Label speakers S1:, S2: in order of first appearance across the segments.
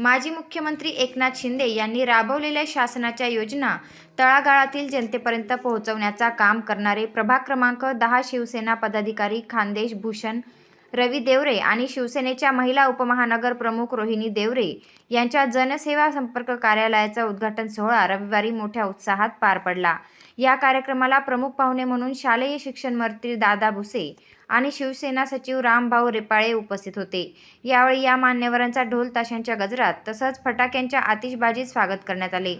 S1: माजी मुख्यमंत्री एकनाथ शिंदे यांनी राबवलेल्या शासनाच्या योजना तळागाळातील जनतेपर्यंत पोहोचवण्याचा काम करणारे प्रभाग क्रमांक दहा शिवसेना पदाधिकारी खानदेश भूषण रवी देवरे आणि शिवसेनेच्या महिला उपमहानगर प्रमुख रोहिणी देवरे यांच्या जनसेवा संपर्क कार्यालयाचा उद्घाटन सोहळा रविवारी मोठ्या उत्साहात पार पडला. या कार्यक्रमाला प्रमुख पाहुणे म्हणून शालेय शिक्षण मंत्री दादा भुसे आणि शिवसेना सचिव रामभाऊ रेपाळे उपस्थित होते. यावेळी या मान्यवरांचा ढोल ताशांच्या गजरात तसंच फटाक्यांच्या आतिषबाजीत स्वागत करण्यात आले.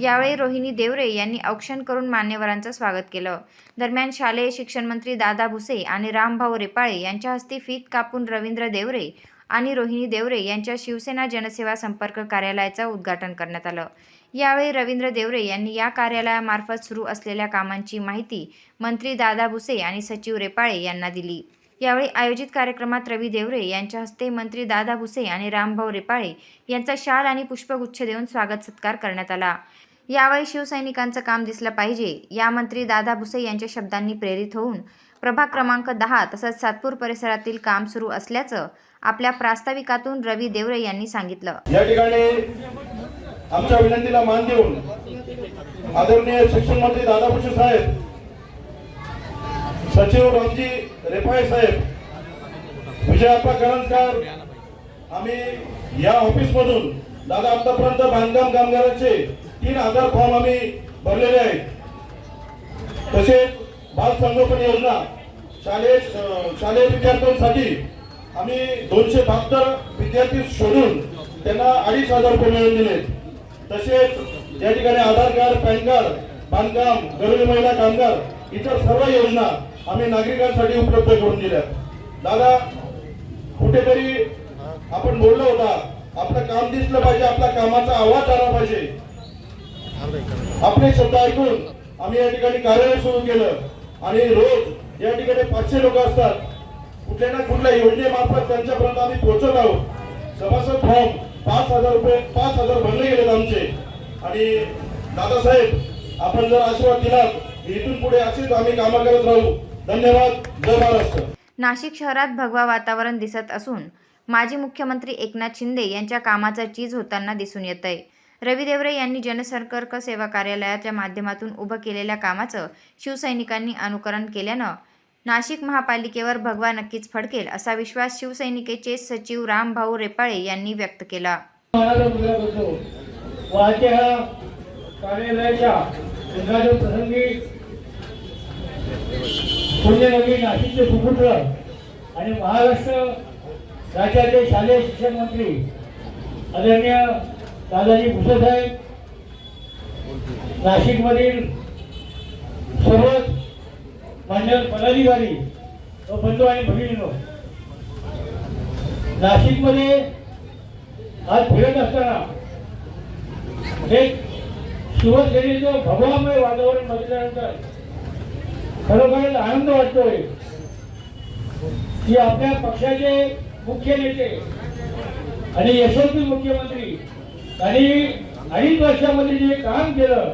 S1: यावेळी रोहिणी देवरे यांनी औक्षण करून मान्यवरांचं स्वागत केलं. दरम्यान शालेय शिक्षण मंत्री दादा भुसे आणि रामभाऊ रेपाळे यांच्या हस्ते फीत कापून रवींद्र देवरे आणि रोहिणी देवरे यांच्या शिवसेना जनसेवा संपर्क कार्यालयाचं उद्घाटन करण्यात आलं. यावेळी रवींद्र देवरे यांनी या कार्यालयामार्फत सुरू असलेल्या कामांची माहिती मंत्री दादा भुसे आणि सचिव रेपाळे यांना दिली. यावेळी आयोजित कार्यक्रमात रवी देवरे यांच्या हस्ते मंत्री दादा भुसे आणि रामभाऊ रेपाळे यांचा शाल आणि पुष्पगुच्छ देऊन स्वागत सत्कार करण्यात आला. यावेळी शिवसैनिकांचं काम दिसलं पाहिजे. या मंत्री दादा भुसे यांच्या शब्दांनी प्रेरित होऊन प्रभाग क्रमांक दहा तसंच सातपूर परिसरातील काम सुरू असल्याचं आपल्या प्रास्ताविकातून रवी देवरे यांनी सांगितलं.
S2: या ठिकाणी आमच्या विनंतीला मान देऊन आदरणीय शिक्षण मंत्री दादाभूषण साहेब सचिव रामजी रेपाळे साहेब विजयाप्पा करंजकर आम्ही या ऑफिसमधून दादा आतापर्यंत बांधकाम कामगारांचे तीन हजार फॉर्म आम्ही भरलेले आहेत. तसेच बाल संगोपन योजना शालेय शालेय विद्यार्थ्यांसाठी आम्ही दोनशे बहात्तर विद्यार्थी शोधून त्यांना अडीच हजार रुपये मिळवून दिले तसेच या ठिकाणी आधार कार्ड पॅन कार्ड बांधकाम गरीब महिला कामगार इतर सर्व योजना आम्ही नागरिकांसाठी उपलब्ध करून दिल्या. दादा कुठेतरी आपण बोललो होता आपलं काम दिसलं पाहिजे आपल्या कामाचा आवाज आला पाहिजे. आपले शब्द ऐकून आम्ही या ठिकाणी कार्यालय सुरू केलं. आणि रोज या ठिकाणी पाचशे लोक असतात. कुठल्या ना कुठल्या योजनेमार्फत त्यांच्यापर्यंत आम्ही पोहोचत आहोत. सभासद फॉर्म पाच हजार रुपये पाच हजार भरले गेलेत आमचे. आणि दादासाहेब आपण जर आशीर्वाद दिलात इथून पुढे असेच आम्ही कामं करत राहू. धन्यवाद जय महाराष्ट्र.
S1: नाशिक शहरात भगवा वातावरण दिसत असून माजी मुख्यमंत्री एकनाथ शिंदे यांच्या कामाचा चीज होताना दिसून येत आहे रवी देवरे यांनी जनसंपर्क सेवा कार्यालयाच्या माध्यमातून उभं केलेल्या कामाचं शिवसैनिकांनी अनुकरण केल्यानं नाशिक महापालिकेवर भगवा नक्कीच फडकेल असा विश्वास शिवसैनिकेचे सचिव रामभाऊ रेपाळे यांनी व्यक्त केला.
S3: कार्यालयाच्या पुण्यनगरी नाशिकचे सुपुत्र आणि महाराष्ट्र राज्याचे शालेय शिक्षण मंत्री आदरणीय दादाजी भुसे साहेब नाशिकमधील सर्वच मान्य पदाधिकारी व बंधू आणि भगिनीनो नाशिकमध्ये आज फिरत असताना एक शिवसेनेचं भगवामय वातावरण बघितल्यानंतर खरोखर म्हणजे आनंद वाटतोय. की आपल्या पक्षाचे मुख्य नेते आणि यशस्वी मुख्यमंत्री आणि अडीच वर्षामध्ये जे काम केलं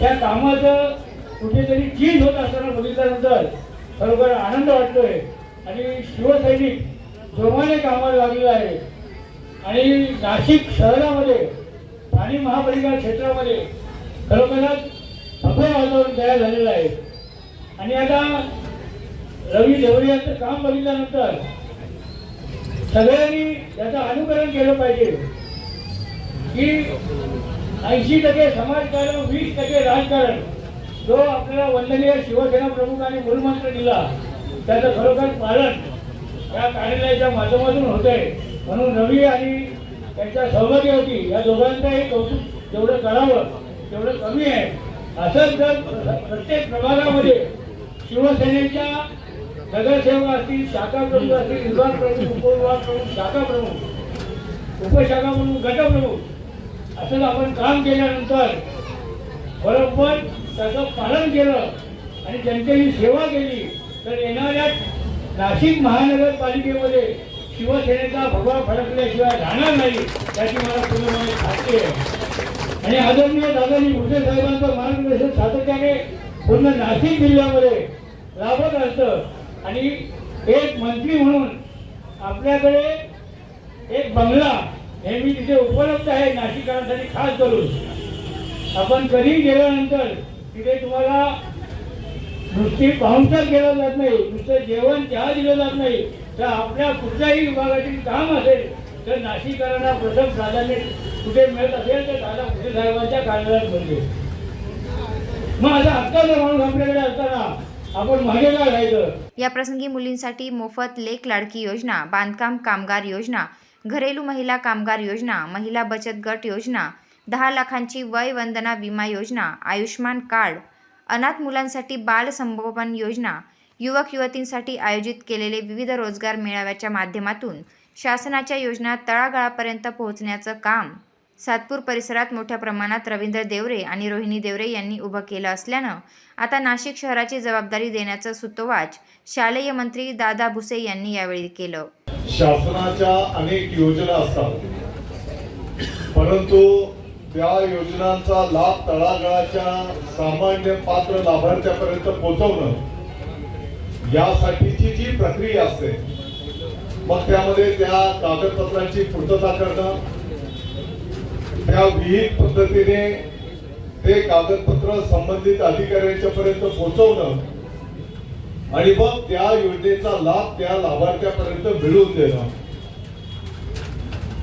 S3: त्या कामाचं कुठेतरी चीज होत असताना बघितल्यानंतर खरोखर आनंद वाटतोय. आणि शिवसैनिक जोमाने कामाला लागलेला आहे. आणि नाशिक शहरामध्ये आणि महापालिका क्षेत्रामध्ये खरोखरच भगवं वातावरण तयार झालेलं आहे. आणि आता रवी ढवळे यांचं काम बघितल्यानंतर सगळ्यांनी त्याचं अनुकरण केलं पाहिजे. की ऐंशी टक्के समाजकारण वीस टक्के राजकारण जो आपल्याला वंदनीय शिवसेना प्रमुखाने मूलमंत्र दिला त्याचं खरोखर पालन या कार्यालयाच्या माध्यमातून होत आहे म्हणून रवी आणि त्यांच्या सहभागी होती. या दोघांचंही कौतुक जेवढं करावं तेवढं कमी आहे. असंच जर प्रत्येक प्रभागामध्ये शिवसेनेच्या नगरसेवक असतील शाखा प्रमुख असतील विभाग प्रमुख उपविभाग प्रमुख शाखा प्रमुख उपशाखा प्रमुख गटप्रमुख असं आपण काम केल्यानंतर बरोबर त्याचं पालन केलं आणि जनतेची सेवा केली तर येणाऱ्या नाशिक महानगरपालिकेमध्ये शिवसेनेचा भगवा फडकल्याशिवाय राहणार नाही याची मला पूर्णपणे खात्री आहे. आणि आदरणीय दादाजी भुसे साहेबांचं मार्गदर्शन सातत्याने पूर्ण नाशिक जिल्ह्यामध्ये राबत असतं. आणि एक मंत्री म्हणून आपल्याकडे एक बंगला हे मी तिथे उपलब्ध आहे नाशिकांसाठी खास करून. आपण कधी गेल्यानंतर तिथे तुम्हाला नुसती पाहुणचार केला जात नाही नुसतं जेवण चहा दिलं जात नाही तर आपल्या कुठल्याही विभागातील काम असेल तर नाशिकांना प्रथम प्राधान्य कुठे मिळत असेल तर दादा कुठे साहेबांच्या कार्यालयात म्हणजे हक्काचा माणूस आपल्याकडे असताना आपण मागे काय
S1: या प्रसंगी मुलींसाठी मोफत लेख लाडकी योजना बांधकाम कामगार योजना घरेलू महिला कामगार योजना महिला बचत गट योजना दहा लाखांची वय वंदना विमा योजना आयुष्मान कार्ड अनाथ मुलांसाठी बाल संगोपन योजना युवक युवतींसाठी आयोजित केलेले विविध रोजगार मेळाव्याच्या माध्यमातून शासनाच्या योजना तळागाळापर्यंत पोहोचण्याचं काम सातपूर परिसरात मोठ्या प्रमाणात रवींद्र देवरे आणि रोहिणी देवरे यांनी उभं केलं असल्यानं आता नाशिक शहराची जबाबदारी देण्याचं सुतोवाच शालेय मंत्री दादा भुसे यांनी यावेळी केलं.
S4: शासनाच्या अनेक योजना असतात. परंतु त्या योजनांचा लाभ तळागाळाच्या सामान्य पात्र लाभार्थ्यापर्यंत पोहोचवणं यासाठीची जी प्रक्रिया असते मग त्यामध्ये त्या कागदपत्रांची पूर्तता करणं त्या विहित पद्धतीने ते कागदपत्र संबंधित अधिकाऱ्यांच्या पर्यंत पोहोचवणं आणि मग त्या योजनेचा लाभ त्या लाभार्थ्यापर्यंत मिळवून देणं.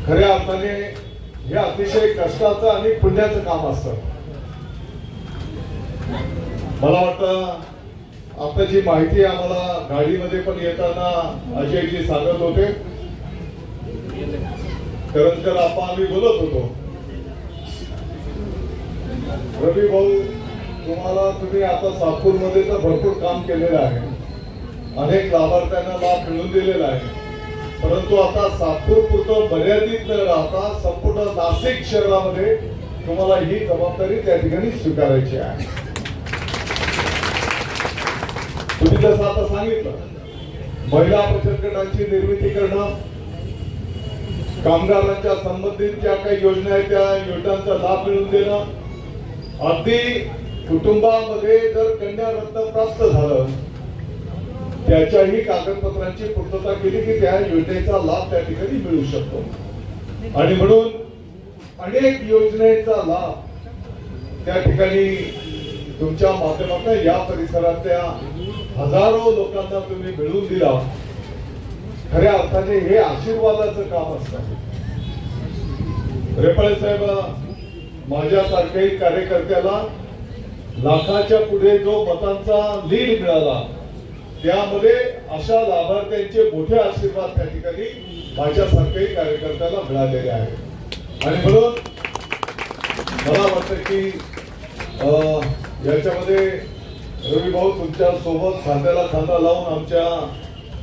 S4: खऱ्या अर्थाने हे अतिशय कष्टाचं आणि पुण्याचं काम असतं. मला वाटतं आता जी माहिती आम्हाला गाडीमध्ये पण येताना अजयजी सांगत होते. करंजकर आपण आम्ही बोलत होतो. रवी भाऊ तुम्हाला तुम्ही आता सातपूरमध्ये तर भरपूर काम केलेलं आहे. अनेक लाभार्थ्यांना लाभ मिळवून दिलेला आहे. परंतु आता सातपूर पुरतं मर्यादित न राहता संपूर्ण नाशिक शहरामध्ये तुम्हाला ही जबाबदारी त्या ठिकाणी स्वीकारायची आहे. तुम्ही जसं आता सांगितलं महिला बचत गटांची निर्मिती करणं कामगारांच्या संबंधित ज्या काही योजना आहेत त्या योजनांचा लाभ मिळवून देणं अगदी कुटुंबामध्ये जर कन्या रत्न प्राप्त झालं त्याच्याही कागदपत्रांची पूर्तता केली की त्या योजनेचा लाभ त्या ठिकाणी मिळू शकतो. आणि म्हणून अनेक योजनेचा लाभ त्या ठिकाणी तुमच्या माध्यमातून या परिसरातल्या हजारो लोकांना तुम्ही मिळवून दिला. खऱ्या अर्थाने हे आशीर्वादाचं काम असतं. रेपाळे साहेब माझ्यासारख्याही कार्यकर्त्याला लाखाच्या पुढे जो मतांचा लीड मिळाला त्यामध्ये अशा लाभार्थ्यांचे मोठे आशीर्वाद त्या ठिकाणी माझ्यासारख्याही कार्यकर्त्याला मिळालेले आहेत. आणि म्हणून मला वाटतं की याच्यामध्ये रवी भाऊ तुमच्यासोबत खांद्याला खांदा लावून आमच्या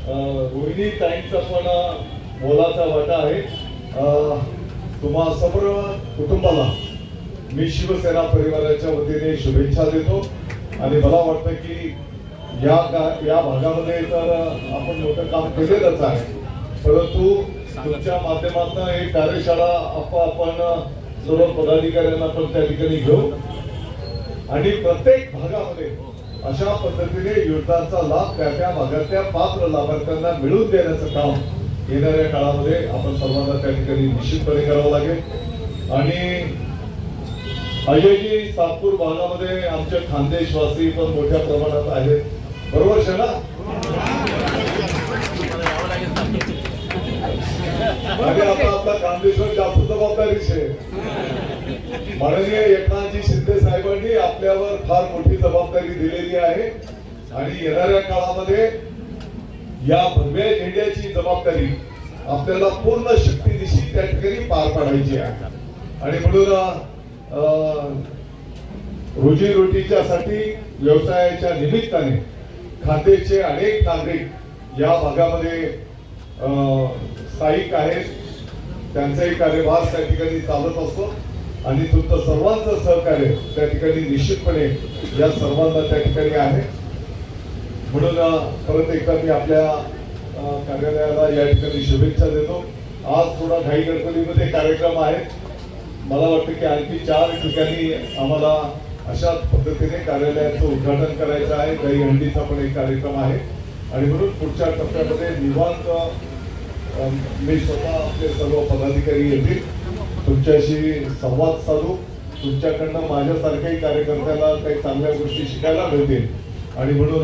S4: रोहिणी ताईंचा पण मोलाचा वाटा आहे. तुम्हाला तुम्हा सर्व कुटुंबाला मी शिवसेना परिवाराच्या वतीने शुभेच्छा देतो. आणि मला वाटतं की या या भागामध्ये तर आपण मोठं काम केलेलंच आहे. परंतु तुमच्या माध्यमातून एक कार्यशाळा आपण सर्व पदाधिकाऱ्यांना पण त्या ठिकाणी घेऊ आणि प्रत्येक भागामध्ये अशा पद्धतीने योजनांचा लाभ त्या त्या भागातल्या पात्र लाभार्थ्यांना मिळवून देण्याचं काम येणाऱ्या काळामध्ये आपण सर्वांना त्या ठिकाणी निश्चितपणे करावं लागेल. आणि अजयजी सातपूर भागामध्ये आमचे खानदेशवासी पण मोठ्या प्रमाणात आहेत. बरोबर शना आता आपला खानदेशवर जास्त जबाबदारीच आहे माननीय एकनाथजी शिंदे साहेबांनी आपल्यावर फार मोठी जबाबदारी दिलेली आहे. आणि येणाऱ्या काळामध्ये या भगव्या झेंड्याची जबाबदारी आपल्याला पूर्ण शक्तीनिशी त्या ठिकाणी पार पाडायची आहे. आणि म्हणून रोजीरोटीच्यासाठी व्यवसायाच्या निमित्ताने खातेचे अनेक नागरिक या भागामध्ये स्थायिक आहेत. त्यांचाही कार्यभार त्या ठिकाणी चालत असतो. आणि तुमचं सर्वांचं सहकार्य त्या ठिकाणी निश्चितपणे या सर्वांना त्या ठिकाणी आहे. म्हणून परत एकदा मी आपल्या कार्यालयाला या ठिकाणी शुभेच्छा देतो. आज थोडा घाई गडबडीमध्ये कार्यक्रम आहेत. मला वाटतं की आणखी चार ठिकाणी आम्हाला अशाच पद्धतीने कार्यालयाचं उद्घाटन करायचं आहे. दहीहंडीचा पण एक कार्यक्रम आहे. आणि म्हणून पुढच्या टप्प्यामध्ये निवांत मी स्वतः आपले सर्व पदाधिकारी येतील. तुमच्याशी संवाद साधू. तुमच्याकडनं माझ्यासारख्याही कार्यकर्त्याला काही चांगल्या गोष्टी शिकायला मिळतील. आणि म्हणून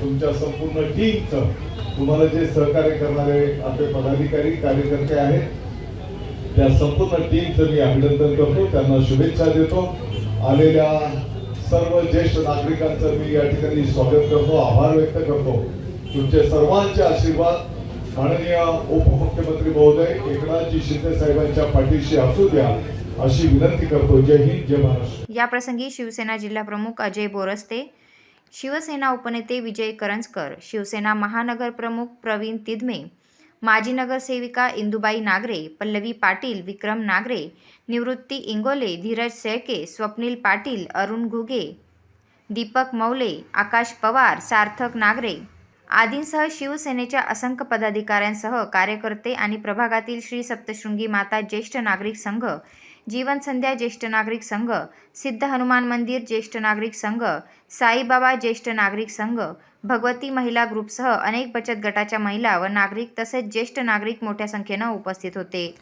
S4: तुमच्या संपूर्ण टीमचं तुम्हाला जे सहकार्य करणारे आपले पदाधिकारी कार्यकर्ते आहेत त्या संपूर्ण टीमचं मी अभिनंदन करतो. त्यांना शुभेच्छा देतो. आलेल्या सर्व ज्येष्ठ नागरिकांचं मी या ठिकाणी स्वागत करतो. आभार व्यक्त करतो. तुमचे सर्वांचे आशीर्वाद माननीय उपमुख्यमंत्री महोदय एकनाथजी शिंदे साहेबांच्या पाठीशी असू द्या अशी विनंती करतो. जय हिंद जय महाराष्ट्र.
S1: याप्रसंगी शिवसेना जिल्हा प्रमुख अजय बोरस्ते शिवसेना उपनेते विजय करंजकर शिवसेना महानगर प्रमुख प्रवीण तिदमे माजी नगरसेविका इंदुबाई नागरे पल्लवी पाटील विक्रम नागरे निवृत्ती इंगोले धीरज सेळके स्वप्नील पाटील अरुण घुगे दीपक मौले आकाश पवार सार्थक नागरे आदींसह शिवसेनेच्या असंख्य पदाधिकाऱ्यांसह कार्यकर्ते आणि प्रभागातील श्री सप्तशृंगी माता ज्येष्ठ नागरिक संघ जीवन संध्या ज्येष्ठ नागरिक संघ सिद्ध हनुमान मंदिर ज्येष्ठ नागरिक संघ साईबाबा ज्येष्ठ नागरिक संघ भगवती महिला ग्रुपसह अनेक बचत गटाच्या महिला व नागरिक तसेच ज्येष्ठ नागरिक मोठ्या संख्येनं उपस्थित होते.